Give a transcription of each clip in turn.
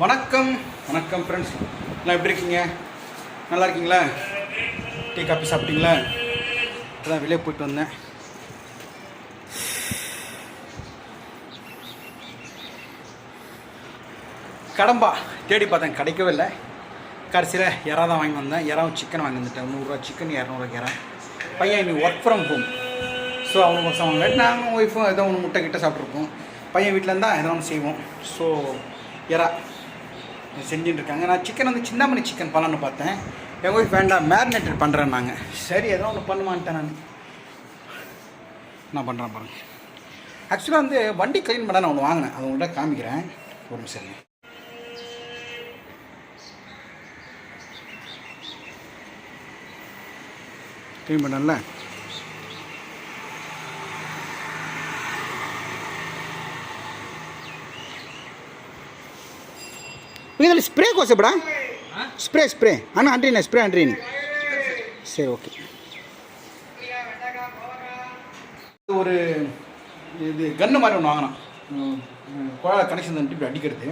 வணக்கம். வணக்கம் ஃப்ரெண்ட்ஸ் எல்லாம் எப்படி இருக்கீங்க? நல்லா இருக்கீங்களா? டீ காஃபி சாப்பிட்டீங்களா? இப்போதான் வெளியே போயிட்டு வந்தேன். கடம்பா தேடி பார்த்தேன். கிடைக்கவே இல்லை. கடைசியில் இறா தான் வாங்கி வந்தேன். இறாவும் சிக்கன் வாங்கி வந்துட்டேன். நூறுரூவா சிக்கன் இரநூறுவா இறா பையன் இன்னைக்கு ஒர்க் ஃப்ரம் ஹோம் ஸோ அவனுக்கு வருஷம் வாங்க நாங்கள் ஒய்ஃபும் ஏதோ ஒன்று முட்டை கிட்ட சாப்பிட்ருப்போம் பையன் வீட்டில் இருந்தால் எதோ ஒன்று செய்வோம். ஸோ இறா செஞ்சுட்டு இருக்காங்க நான் சிக்கன் வந்து சின்னமணி சிக்கன் பண்ணலான்னு பார்த்தேன். எங்கள் ஒய்ஃப் வேண்டாம் மேரினேட்டட் பண்ணுறேன் நாங்கள் சரி எதனா ஒன்று பண்ணுவான்ட்டேன் நான். நான் பண்ணுறேன் பாருங்க. ஆக்சுவலாக வந்து வண்டி க்ளீன் பண்ண நான் ஒன்று வாங்கினேன். அது உங்கள்கிட்ட காமிக்கிறேன். ஒரு நிமிஷம் க்ளீன் பண்ணல? ಇದರಲ್ಲಿ ಸ್ಪ್ರೇ ಕೋಸೆ ಬಿಡ ಸ್ಪ್ರೇ ಸ್ಪ್ರೇ ಅಣ್ಣ ಅಂಟ್ರೀನ ಸ್ಪ್ರೇ ಅಂಟ್ರೀನಿ சரி ஓகே ஒரு இது கன்று மாதிரி ஒன்று வாங்கினான் குழாய் கனெக்ஷன் தந்துட்டு இப்படி அடிக்கிறது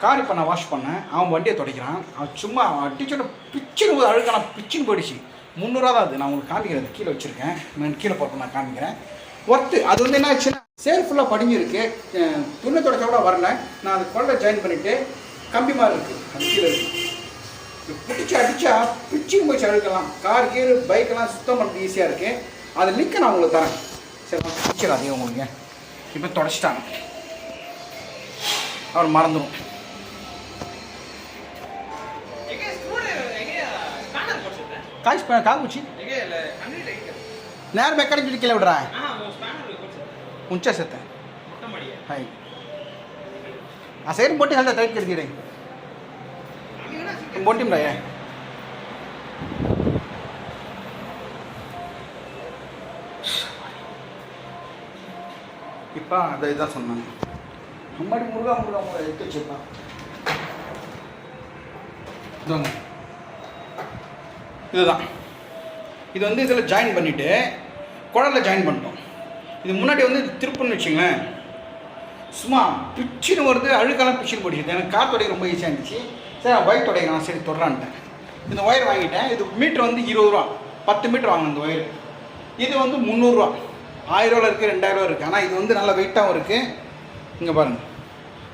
கார் இப்போ நான் வாஷ் பண்ணேன் அவன் வண்டியை துடைக்கிறான் அவன் சும்மா அடிச்சோட பிச்சுன்னு போது அழுக்கான பிச்சுன்னு போயிடுச்சு முந்நூறுவா தான் அது நான் உங்களுக்கு காமிக்கிறது கீழே வச்சுருக்கேன் நான் கீழே போட்டு நான் காமிக்கிறேன் ஒர்த்து அது வந்து என்ன ஆச்சுன்னா சேல் ஃபுல்லாக படிஞ்சிருக்கு அஹ் துணி துடைச்ச கூட வரல நான் அது குழந்தை ஜாயின் பண்ணிவிட்டு கம்பி மாதிரி இருக்குது அந்த கீழே இருக்குது பிடிச்சி அடித்தா பிடிச்சி போய் அழுக்கலாம் கார் கீர் பைக்கெல்லாம் சுத்தம் பண்ணுறது ஈஸியாக இருக்குது அது லிங்க்கை நான் உங்களுக்கு தரேன். சரி பிடிச்சிடாதீங்க உங்களுக்கு. இப்போ தொடச்சிட்டாங்க. அவர் மறந்துடும் காய்ச்சி காக்குச்சி நேரம் மெக்கானிக் கீழே விடுறேன். உன்ச்சா செத்தேன் ஹாய் අසයෙන් போட்டி හල්ද ටයිට් කර දීරේ පොටිම් රය இப்போ அந்த தான் சொன்னாங்க முன்னாடி முருகா முருகா முருகா எடுத்து வச்சுருப்பான் இதுதான். இது வந்து இதில் ஜாயின் பண்ணிவிட்டு குழலில் ஜாயின் பண்ணிட்டோம். இது முன்னாடி வந்து திருப்புன்னு வச்சுங்களேன். சும்மா பிச்சுன்னு வருது அழுக்கெல்லாம் பிச்சுன்னு போடுச்சு எனக்கு கார் துடைக்க ரொம்ப ஈஸியாக இருந்துச்சு. சரி பைக் துடைக்கலாம் சரி தொடரான்ட்டேன் இந்த ஒயர் வாங்கிட்டேன். இது மீட்ரு வந்து இருபது ரூபா. பத்து மீட்ரு வாங்கினேன் இந்த ஒயர் இது வந்து முந்நூறுரூவா ஆயிரரூவா இருக்குது ரெண்டாயிரரூவா இருக்குது ஆனால் இது வந்து நல்லா வெயிட்டாகவும் இருக்குது இங்கே பாருங்கள்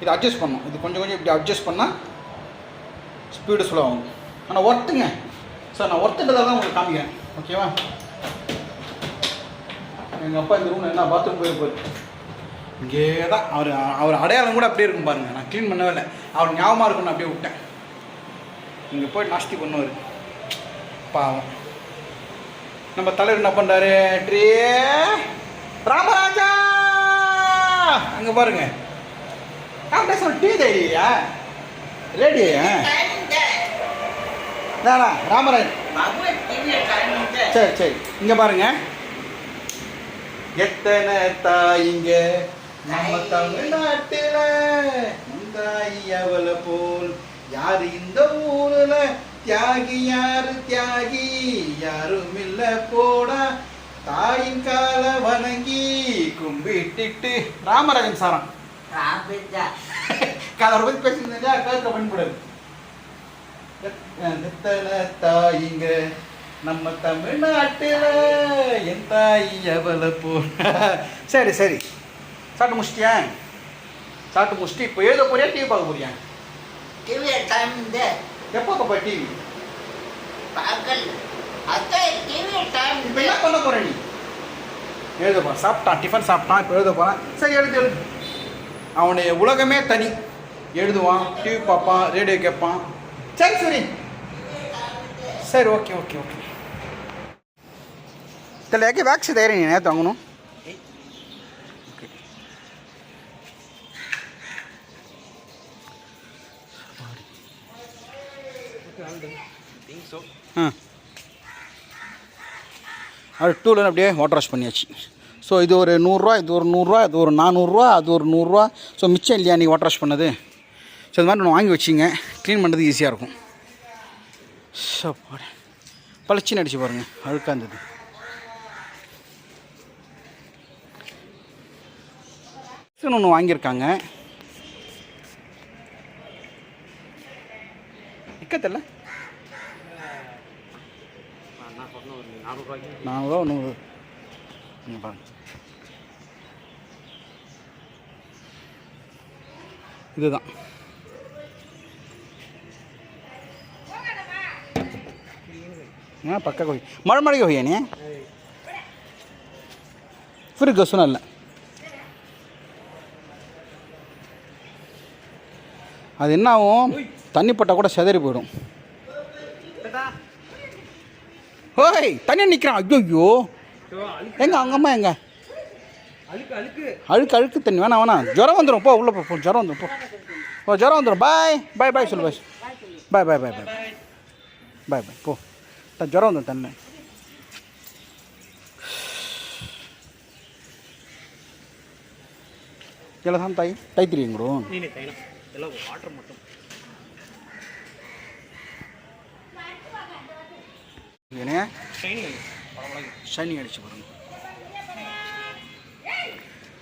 இது அட்ஜஸ்ட் பண்ணணும். இது கொஞ்சம் கொஞ்சம் இப்படி அட்ஜஸ்ட் பண்ணால் ஸ்பீடு ஸ்லோ ஆகும் ஆனால் ஒர்த்துங்க சார் நான் ஒர்த்துட்டதாக தான் உங்களுக்கு காமிக்கிறேன். ஓகேவா எங்கள் அப்பா இந்த ரூம் என்ன பாத்ரூம் போய் போயிருக்கு இங்கே தான் அவர் அவர் அடையாளம் கூட அப்படியே இருக்கும் பாருங்க. நான் க்ளீன் பண்ணவே இல்லை. அவர் ஞாபகமாக இருக்கும்னு அப்படியே விட்டேன். இங்கே போய் நாஸ்தி பண்ணுவார் பாவம். நம்ம தலைவர் என்ன பண்ணுறாரு ட்ரே! ராமராஜா! அங்கே பாருங்க. அப்படியே சொல்ல டீ தைரியா லேடியா தானா ராமராஜ். சரி சரி. இங்கே பாருங்க. எத்தனை தாயிங்க நம்ம தமிழ்நாட்டில் தாய் அவளை போல் யாரு இந்த ஊர்ல? தியாகி யாரு தியாகி? யாரும் இல்ல போடா. தாயின் கால வணங்கி கும்பிட்டுட்டு. ராமராஜன் சாரம். கதை பத்தி பேசியிருந்தா கருத்தை பயன்படாது எத்தனை தாயிங்க நம்ம தமிழ்நாட்டில்? என் தாய் எவளை போ சரி சரி. சாப்பிட்டு முடிச்சிட்டியான்? சாப்பிட்டு முடிச்சுட்டு இப்போ எழுத போறியா டிவி பார்க்க போறியா? டிவி டைம் எப்போ பார்ப்பா டிவி டைம் இப்போ என்ன பண்ண சாப்பிட்டான் டிஃபன் சாப்பிட்டான் இப்போ எழுத சரி எழுது எழுது. அவனுடைய உலகமே தனி. எழுதுவான் டிவி பார்ப்பான் ரேடியோ கேட்பான். சரி சரி. சரி ஓகே ஓகே ஓகே தெரியல ஏகே வேக்ஸ் தைரியம் நேற்று வாங்கணும். ஆ அது டூவில் அப்படியே வாட்டர் வாஷ் பண்ணியாச்சு. ஸோ இது ஒரு நூறுரூவா இது ஒரு நூறுரூவா இது ஒரு நானூறுரூவா அது ஒரு நூறுரூவா. ஸோ மிச்சம் இல்லையா? நீங்கள் வாட்டர் வாஷ் பண்ணது. ஸோ இது மாதிரி நான் வாங்கி வச்சிங்க. க்ளீன் பண்ணுறது ஈஸியாக இருக்கும். ஸோ பழச்சின்னு அடிச்சு பாருங்கள் அழுக்காக இருந்தது அழுக்காந்தது ஒன்று வாங்கியிருக்காங்க. விற்கத்தில்ல நான் சொன்ன ஒரு நானூறு ரூபாய்க்கு நானூறுவா நூறு நீங்கள் பாருங்க இதுதான் ಹಾಂ ಪಕ್ಕಕ್ಕೆ ಹೋಗಿ ಮಳಮಳಿಗೆ ಹೋಗಿ ನೀ ಫ್ರೀ ಗಸುನಲ್ಲ அது என்ன ஆகும் தண்ணி பட்டால் கூட செதறி போயிடும் ஓய் தண்ணி நிற்கிறான் ஐயோ எங்க அவங்க அம்மா எங்க அழுக்கு அழுக்கு அழுக்கு அழுக்கு தண்ணி வேணாம் வேணாம் ஜுரம் வந்துடும் போ உள்ளே போ போ ஜுரம் வந்துடும் போ ஓ ஜுரம் வந்துடும் பாய் பாய் பாய் சொல்லு பாய் பாய் பாய் பாய் பாய் பாய் பாய் போ த ஜுரம் வந்துடும் தண்ணி ಎಲ್ಲ ಸಾನ್ ತಾಯಿ ತೈತಿರಿ ಹಿಂಗ್ರು ನೀನೆ ತೈನ ಎಲ್ಲ ವಾಟರ್ மட்டும் பரவாயில்ல ஷைனிங். அடிச்சு பாருங்க.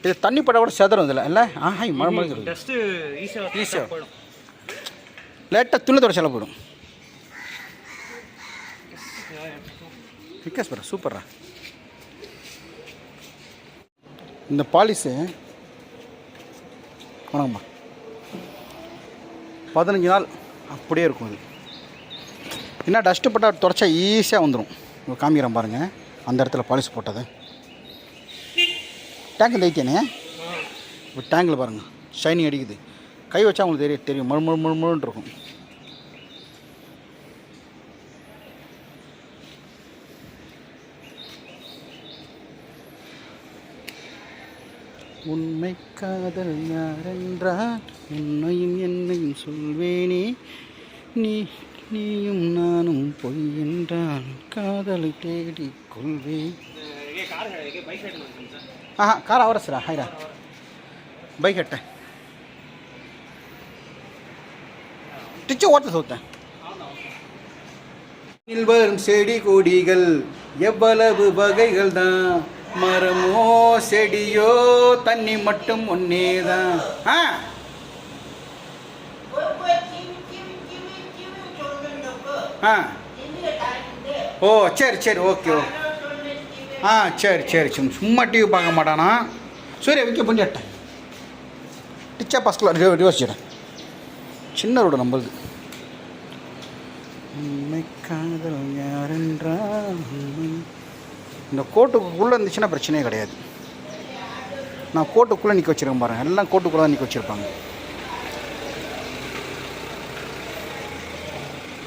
இது தண்ணி பட கூட செதறும் இதில். இல்லை? ஆஹா மழை மழை ஈஸியாக லேட்டாக துணி தொடச்சால போயிடும். விகாஸ் பரா சூப்பர்ரா இந்த பாலிஸு வணக்கம்மா. பதினஞ்சு நாள் அப்படியே இருக்கும் அது என்ன டஸ்ட்டு போட்டால் தொடச்சா ஈஸியாக வந்துடும் காமிக்கிறேன் பாருங்கள் அந்த இடத்துல பாலிஷ் போட்டது. டேங்க் தைத்தேனே இப்போ டேங்கில் பாருங்கள் ஷைனிங் அடிக்குது. கை வச்சா உங்களுக்கு தெரியும் தெரியும். மழு மழு மழு மழுன்னு இருக்கும். உண்மை காதல் யாரென்றால் உன்னையும் என்னையும் சொல்வேனே. நீ நீயும் நானும் பொய் என்றால் காதலை தேடி கொள்வே ஆஹா கார் அவர சார்? ஹைரா. பைக் ஹட்ட டிச்சு ஓட்ட சோத்தேன். வரும் செடி கொடிகள் எவ்வளவு வகைகள் தான் மரமோ செடியோ தண்ணி மட்டும் ஒன்னே தான் ஆ ஆ. ஓ சரி சரி ஓகே ஓகே ஆ சரி சரி சும் சும்மா டிவி பார்க்க மாட்டானா? சூரிய வைக்க பண்ணிட்டேன் டிச்சா ஃபஸ்ட்டில் யோசிச்சிட்டேன் சின்ன ரோடு நம்மளுது. காதல் யாரென்றால் இந்த கோட்டுக்குள்ளே இருந்துச்சுன்னா பிரச்சனையே கிடையாது. நான் கோட்டுக்குள்ளே நிற்க வச்சிருக்கேன் பாருங்க. எல்லாம் கோட்டுக்குள்ளே தான் நிற்க வச்சுருப்பாங்க.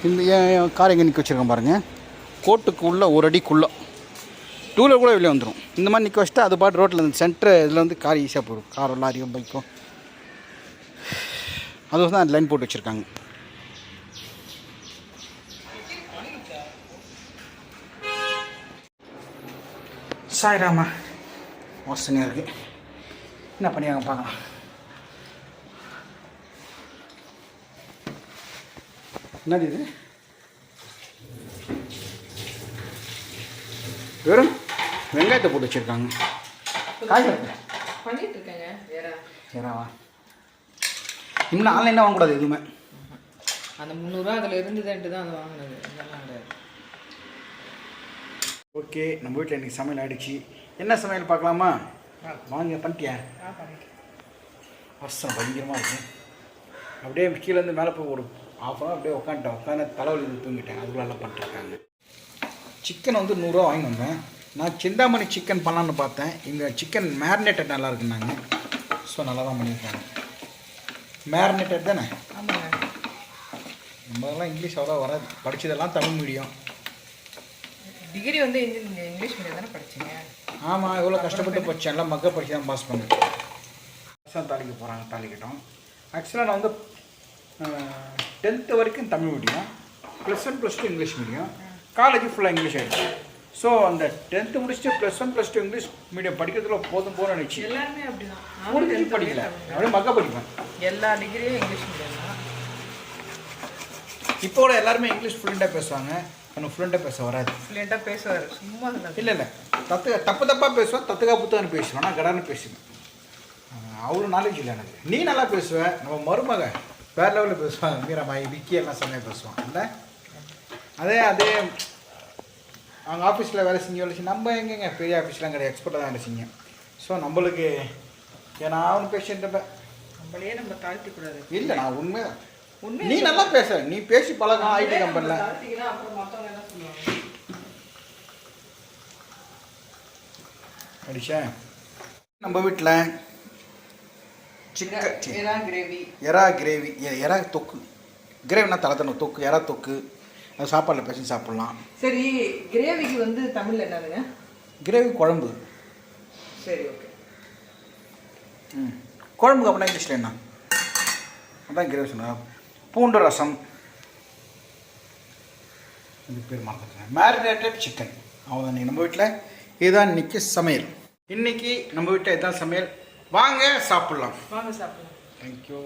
இந்த என் கார் எங்கே நிற்க வச்சுருக்கேன் பாருங்கள் கோட்டுக்கு உள்ள ஒரு அடிக்குள்ளே. டூலர் கூட வெளியே வந்துடும் இந்த மாதிரி நிற்க வச்சுட்டு அது பாட்டு ரோட்டில் இந்த சென்டர் இதில் வந்து கார் ஈஸியாக போடும் காரோ லாரியோ பைக்கோ அது தான் லைன் போட்டு வச்சுருக்காங்க. சாய்ராமா வாசனையாக இருக்குது என்ன பண்ணியாங்க பார்க்கலாம் என்னது இது? வெறும் வெங்காயத்தை போட்டு வச்சுருக்காங்க. காய் பண்ணிட்டு இருக்கேங்க இன்னும் ஆன்லைனில் வாங்கக்கூடாது எதுவுமே? அந்த முந்நூறுரூவா அதில் இருந்ததுன்ட்டு தான் அதை வாங்கினது. இதெல்லாம் ஓகே நம்ம வீட்டில் இன்றைக்கி சமையல் ஆயிடுச்சு. என்ன சமையல் பார்க்கலாமா? வாங்க பண்ணிட்டியா? அவசரம் பயங்கரமாக இருக்கு. அப்படியே கீழேருந்து மேலே போய் ஒரு ஆஃப் அன் அப்படியே உட்காந்துட்டேன் உட்காந்து தலைவலி தூங்கிட்டேன். அதுக்குள்ள எல்லாம் பண்ணிட்டுருக்காங்க. சிக்கன் வந்து நூறுரூவா வாங்கி வந்தேன். நான் சிந்தாமணி சிக்கன் பண்ணலான்னு பார்த்தேன். இங்கே சிக்கன் மேரினேட்டட் நல்லா இருக்குன்னாங்க ஸோ நல்லா தான் பண்ணியிருக்காங்க. மேரினேட்டட் தானே? ஆமாங்க. நம்மளெல்லாம் இங்கிலீஷ் அவ்வளோ வராது. படித்ததெல்லாம் தமிழ் மீடியம் டிகிரி வந்து இங்கிலீஷ் மீடியம் தானே படிச்சீங்க? ஆமாம் எவ்வளோ கஷ்டப்பட்டு போச்சு எல்லாம் மக்க படிச்சு தான் பாஸ் பண்ணேன். தாளிக்க போகிறாங்க தாளிக்கட்டும் ஆக்சுவலாக நான் வந்து டென்த்து வரைக்கும் Tamil medium plus one plus two English medium college ஃபுல்லாக இங்கிலீஷ் ஆகிடுச்சு ஸோ அந்த டென்த்து முடிச்சுட்டு plus one plus two English medium படிக்கிறதுல போதும் போதும் நினச்சி எல்லாருமே முடிஞ்சு tenth படிக்கல. அப்படியே மக்க படிப்பேன். எல்லா டிகிரியும் இங்கிலீஷ் மீடியம் தான். இப்போ கூட எல்லாருமே இங்கிலீஷ் ஃப்ளூயண்ட்டாக பேசுவாங்க. எனக்கு ஃப்ளூயண்ட்டாக பேச வராது. ஃப்ளூயண்ட்டாக பேசுவார். சும்மா இல்லை இல்லை. தத்து தப்பு தப்பாக பேசுவேன் தத்துக்கா புத்தகம் பேசுவேன் நான் கடான்னு பேசுவேன். அவ்வளோ நாலேஜ் இல்லை எனக்கு. நீ நல்லா பேசுவ. நம்ம மருமக. வேற லெவலில் பேசுவாங்க மீராமாய் விக்கி எல்லாம் செம்மையாக பேசுவான் இல்லை அதே அதே அவங்க ஆஃபீஸில் வேலை செஞ்சு வேலை செஞ்சு நம்ம எங்கெங்க பெரிய ஆஃபீஸ்லாம் கிடையாது எக்ஸ்பர்ட்டாக தான் வேலை செஞ்சேன் ஸோ நம்மளுக்கு ஏன்னா அவனு பேசிட்டு இருப்பேன் நம்மளையே நம்ம தாழ்த்தி கூடாது இல்லை நான் உண்மை உண்மையை நீ நல்லா பேச நீ பேசி பழக்கம் ஐடி கம்பெனியில் தாழ்த்திக்கினா அப்புறம் மற்றவங்க என்ன சொல்லுவாங்க அடிச்சா நம்ம வீட்டில் சிக்கன் எறா கிரேவி. எறா கிரேவி. எறா தொக்கு. கிரேவினா தலை தண்ணு தொக்கு? எறா தொக்கு. அது சாப்பாடில் பேசி சாப்பிட்லாம். சரி கிரேவிக்கு வந்து தமிழ்ல என்னதுங்க? கிரேவி குழம்பு. சரி ஓகே. ம். குழம்புக்கு அப்படின்னா இங்கிலீஷில் என்ன? அதான் கிரேவி சொன்னா. பூண்டு ரசம். இது பேர் மறந்துட்டேன். மேரினேட்டட் சிக்கன் அவ்வளோதான் நம்ம வீட்டில் இதுதான் இன்னைக்கு சமையல். இன்னைக்கு நம்ம வீட்டில் இதுதான் சமையல். வாங்க சாப்பிட்லாம். வாங்க சாப்பிடலாம். தேங்க்யூ